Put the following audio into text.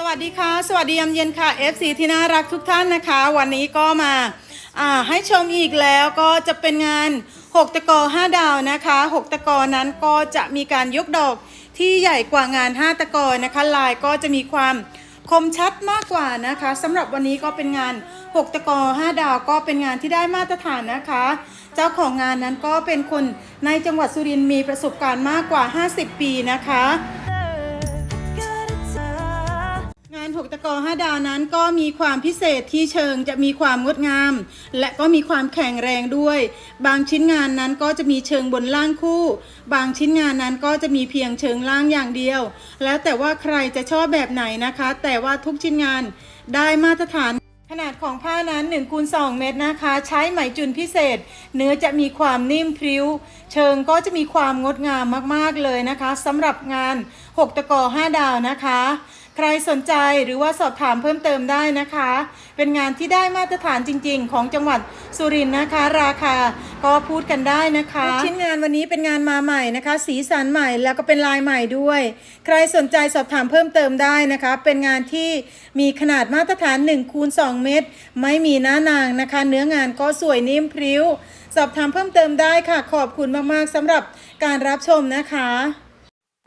สวัสดีค่ะ สวัสดียามเย็นค่ะ FC ที่น่ารักทุกท่านนะคะ วันนี้ก็มาอ่าให้ชมอีกแล้วก็จะเป็นงาน 6 ตะกอ 5 ดาวนะคะ 6 ตะกอนั้นก็จะมีการยกดอกที่ใหญ่กว่างาน 5 ตะกอนะคะลายก็จะมีความคมชัดมากกว่านะคะสำหรับวันนี้ก็เป็นงาน 6 ตะกอ 5 ดาวก็เป็นงานที่ได้มาตรฐานนะคะ เจ้าของงานนั้นก็เป็นคนในจังหวัดสุรินทร์มีประสบการณ์มากกว่า 50 ปีนะคะ งานหกตะกอห้าดาวนั้นก็มีความพิเศษที่เชิงจะมีความงดงาม และก็มีความแข็งแรงด้วย บางชิ้นงานนั้นก็จะมีเชิงบนล่างคู่ บางชิ้นงานนั้นก็จะมีเพียงเชิงล่างอย่างเดียว แล้วแต่ว่าใครจะชอบแบบไหนนะคะ แต่ว่าทุกชิ้นงานได้มาตรฐาน ขนาดของผ้านั้น1คูณ2เมตรนะคะ ใช้ไหมจุนพิเศษ เนื้อจะมีความนิ่มพริ้ว เชิงก็จะมีความงดงามมากๆเลยนะคะสำหรับงาน 6 ตะกอ5ดาวนะคะ ใครสนใจหรือว่าสอบถามเพิ่มเติมได้นะคะ เป็นงานที่ได้มาตรฐานจริง ๆ ของจังหวัดสุรินทร์นะคะ ราคาก็พูดกันได้นะคะชิ้นงานวันนี้เป็นงานมาใหม่นะคะ สีสันใหม่แล้วก็เป็นลายใหม่ด้วย ใครสนใจสอบถามเพิ่มเติมได้นะคะ เป็นงานที่มีขนาดมาตรฐาน1คูณ2เมตร ไม่มีหน้านางนะคะ เนื้องานก็สวยนิ่มพริ้ว สอบถามเพิ่มเติมได้ค่ะ ขอบคุณมากๆสำหรับการรับชมนะคะ